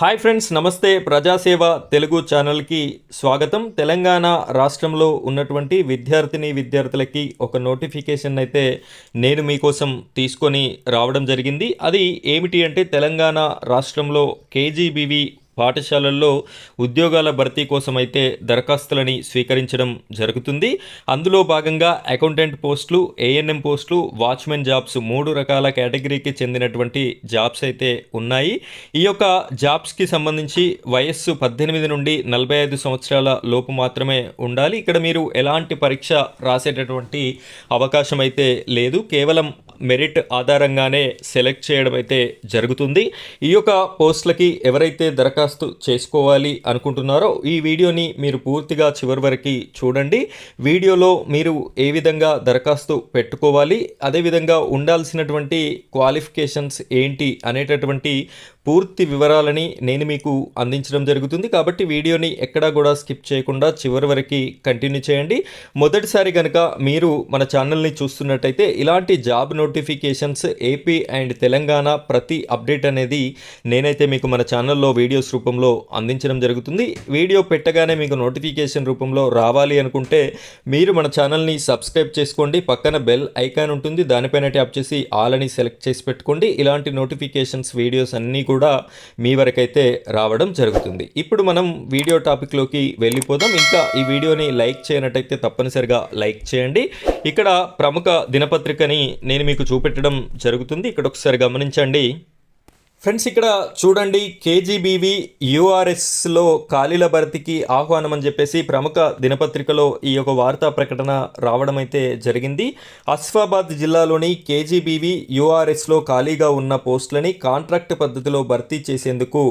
Hi friends నమస్తే. ప్రజాసేవ తెలుగు ఛానల్కి స్వాగతం. తెలంగాణ రాష్ట్రంలో ఉన్నటువంటి విద్యార్థిని విద్యార్థులకి ఒక నోటిఫికేషన్ అయితే నేను మీకోసం తీసుకొని రావడం జరిగింది. అది ఏమిటి అంటే తెలంగాణ రాష్ట్రంలో కేజీబీవి పాఠశాలల్లో ఉద్యోగాల భర్తీ కోసం అయితే దరఖాస్తులని స్వీకరించడం జరుగుతుంది. అందులో భాగంగా అకౌంటెంట్ పోస్టులు ఏఎన్ఎం పోస్టులు వాచ్మెన్ జాబ్స్ మూడు రకాల కేటగిరీకి చెందినటువంటి జాబ్స్ అయితే ఉన్నాయి. ఈ యొక్క జాబ్స్కి సంబంధించి వయస్సు పద్దెనిమిది నుండి నలభై ఐదు సంవత్సరాల లోపు మాత్రమే ఉండాలి. ఇక్కడ మీరు ఎలాంటి పరీక్ష రాసేటటువంటి అవకాశం అయితే లేదు. కేవలం మెరిట్ ఆధారంగానే సెలెక్ట్ చేయడం అయితే జరుగుతుంది. ఈ యొక్క పోస్టులకి ఎవరైతే దరఖాస్తు చేసుకోవాలి అనుకుంటున్నారో ఈ వీడియోని మీరు పూర్తిగా చివరి వరకు చూడండి. వీడియోలో మీరు ఏ విధంగా దరఖాస్తు పెట్టుకోవాలి అదేవిధంగా ఉండాల్సినటువంటి క్వాలిఫికేషన్స్ ఏంటి అనేటటువంటి పూర్తి వివరాలని నేను మీకు అందించడం జరుగుతుంది. కాబట్టి వీడియోని ఎక్కడా కూడా స్కిప్ చేయకుండా చివరి వరకు కంటిన్యూ చేయండి. మొదటిసారి కనుక మీరు మన ఛానల్ని చూస్తున్నట్టయితే ఇలాంటి job notifications AP and Telangana ప్రతి అప్డేట్ అనేది నేనైతే మీకు మన ఛానల్లో వీడియోస్ రూపంలో అందించడం జరుగుతుంది. వీడియో పెట్టగానే మీకు నోటిఫికేషన్ రూపంలో రావాలి అనుకుంటే మీరు మన ఛానల్ని సబ్స్క్రైబ్ చేసుకోండి. పక్కన బెల్ ఐకాన్ ఉంటుంది. దానిపైన ట్యాప్ చేసి ఆల్ అని సెలెక్ట్ చేసి పెట్టుకోండి. ఇలాంటి నోటిఫికేషన్స్ వీడియోస్ అన్నీ కూడా మీ వరకైతే రావడం జరుగుతుంది. ఇప్పుడు మనం వీడియో టాపిక్లోకి వెళ్ళిపోదాం. ఇంకా ఈ వీడియోని లైక్ చేయనట్టయితే తప్పనిసరిగా లైక్ చేయండి. ఇక్కడ ప్రముఖ దినపత్రికని నేను మీకు చూపెట్టడం జరుగుతుంది. ఇక్కడ ఒకసారి గమనించండి. ఫ్రెండ్స్ ఇక్కడ చూడండి కేజీబీవి యూఆర్ఎస్లో ఖాళీల భర్తీకి ఆహ్వానం అని చెప్పేసి ప్రముఖ దినపత్రికలో ఈ యొక్క వార్తా ప్రకటన రావడం అయితే జరిగింది. అస్ఫాబాద్ జిల్లాలోని కేజీబీవి యూఆర్ఎస్లో ఖాళీగా ఉన్న పోస్టులని కాంట్రాక్ట్ పద్ధతిలో భర్తీ చేసేందుకు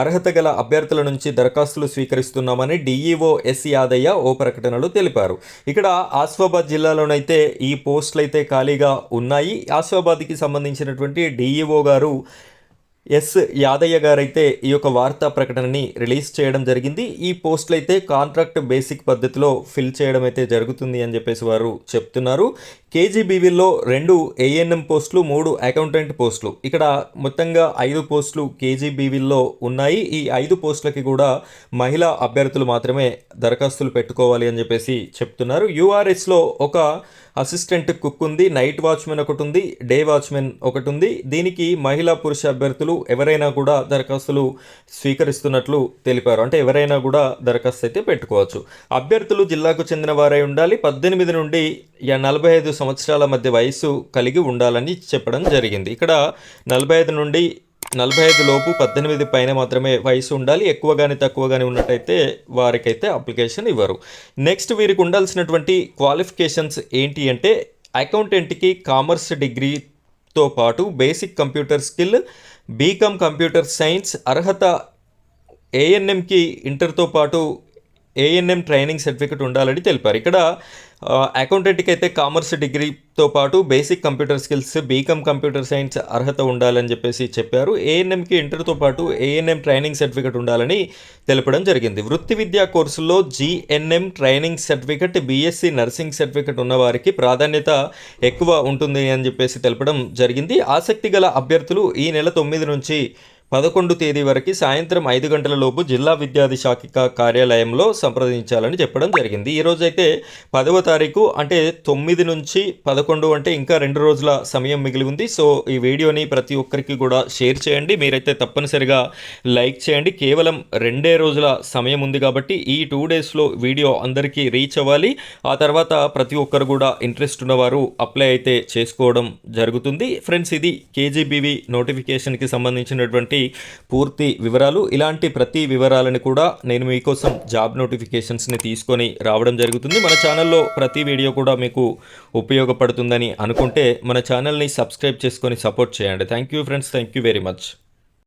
అర్హత గల అభ్యర్థుల నుంచి దరఖాస్తులు స్వీకరిస్తున్నామని డిఈఓ ఎస్ యాదయ్య ఓ ప్రకటనలో తెలిపారు. ఇక్కడ ఆస్ఫాబాద్ జిల్లాలోనైతే ఈ పోస్టులు అయితే ఖాళీగా ఉన్నాయి. ఆస్ఫాబాద్కి సంబంధించినటువంటి డిఈఓ గారు ఎస్ యాదయ్య గారైతే ఈ యొక్క వార్తా ప్రకటనని రిలీజ్ చేయడం జరిగింది. ఈ పోస్టులు అయితే కాంట్రాక్ట్ బేసిక్ పద్ధతిలో ఫిల్ చేయడం అయితే జరుగుతుంది అని చెప్పేసి వారు చెప్తున్నారు. కేజీబీవీలో రెండు ఏఎన్ఎం పోస్టులు మూడు అకౌంటెంట్ పోస్టులు. ఇక్కడ మొత్తంగా ఐదు పోస్టులు కేజీబీవీల్లో ఉన్నాయి. ఈ ఐదు పోస్టులకి కూడా మహిళా అభ్యర్థులు మాత్రమే దరఖాస్తులు పెట్టుకోవాలి అని చెప్పేసి చెప్తున్నారు. యూఆర్ఎస్లో ఒక అసిస్టెంట్ కుక్ ఉంది నైట్ వాచ్మెన్ ఒకటి ఉంది డే వాచ్మెన్ ఒకటి ఉంది దీనికి మహిళా పురుష అభ్యర్థులు ఎవరైనా కూడా దరఖాస్తులు స్వీకరిస్తున్నట్లు తెలిపారు. అంటే ఎవరైనా కూడా దరఖాస్తు అయితే పెట్టుకోవచ్చు. అభ్యర్థులు జిల్లాకు చెందిన వారై ఉండాలి. పద్దెనిమిది నుండి నలభై ఐదు సంవత్సరాల మధ్య వయసు కలిగి ఉండాలని చెప్పడం జరిగింది. ఇక్కడ నలభై ఐదు నుండి నలభై ఐదు లోపు పద్దెనిమిది పైన మాత్రమే వయసు ఉండాలి. ఎక్కువ కానీ తక్కువ కానీ ఉన్నట్టయితే వారికైతే అప్లికేషన్ ఇవ్వరు. నెక్స్ట్ వీరికి ఉండాల్సినటువంటి క్వాలిఫికేషన్స్ ఏంటి అంటే అకౌంటెంట్కి కామర్స్ డిగ్రీతో పాటు basic computer skill BCom computer science అర్హత ఏఎన్ఎంకి ఇంటర్తో పాటు ఏఎన్ఎం ట్రైనింగ్ సర్టిఫికెట్ ఉండాలని తెలిపారు. ఇక్కడ అకౌంటెంట్కి అయితే కామర్స్ డిగ్రీతో పాటు basic computer skills BCom computer science అర్హత ఉండాలని చెప్పేసి చెప్పారు. ఏఎన్ఎంకి ఇంటర్తో పాటు ఏఎన్ఎం ట్రైనింగ్ సర్టిఫికెట్ ఉండాలని తెలపడం జరిగింది. వృత్తి విద్యా కోర్సుల్లో GNM training certificate BSc nursing certificate ఉన్నవారికి ప్రాధాన్యత ఎక్కువ ఉంటుంది అని చెప్పేసి తెలపడం జరిగింది. ఆసక్తి గల అభ్యర్థులు ఈ నెల తొమ్మిది నుంచి పదకొండు తేదీ వరకు సాయంత్రం ఐదు గంటల లోపు జిల్లా విద్యాధి శాఖ కార్యాలయంలో సంప్రదించాలని చెప్పడం జరిగింది. ఈరోజైతే పదవ తారీఖు అంటే తొమ్మిది నుంచి పదకొండు అంటే ఇంకా రెండు రోజుల సమయం మిగిలి ఉంది. సో ఈ వీడియోని ప్రతి ఒక్కరికి కూడా షేర్ చేయండి. మీరైతే తప్పనిసరిగా లైక్ చేయండి. కేవలం రెండే రోజుల సమయం ఉంది కాబట్టి ఈ టూ డేస్లో వీడియో అందరికీ రీచ్ అవ్వాలి. ఆ తర్వాత ప్రతి ఒక్కరు కూడా ఇంట్రెస్ట్ ఉన్నవారు అప్లై అయితే చేసుకోవడం జరుగుతుంది. ఫ్రెండ్స్ ఇది కేజీబీవీ నోటిఫికేషన్కి సంబంధించినటువంటి సంబంధించినటువంటి పూర్తి వివరాలు ఇలాంటి ప్రతి వివరాలను కూడా నేను మీకోసం జాబ్ నోటిఫికేషన్స్ని తీసుకొని రావడం జరుగుతుంది. మన ఛానల్లో ప్రతి వీడియో కూడా మీకు ఉపయోగపడుతుందని అనుకుంటే మన ఛానల్ని సబ్స్క్రైబ్ చేసుకొని సపోర్ట్ చేయండి. Thank you friends. Thank you very much.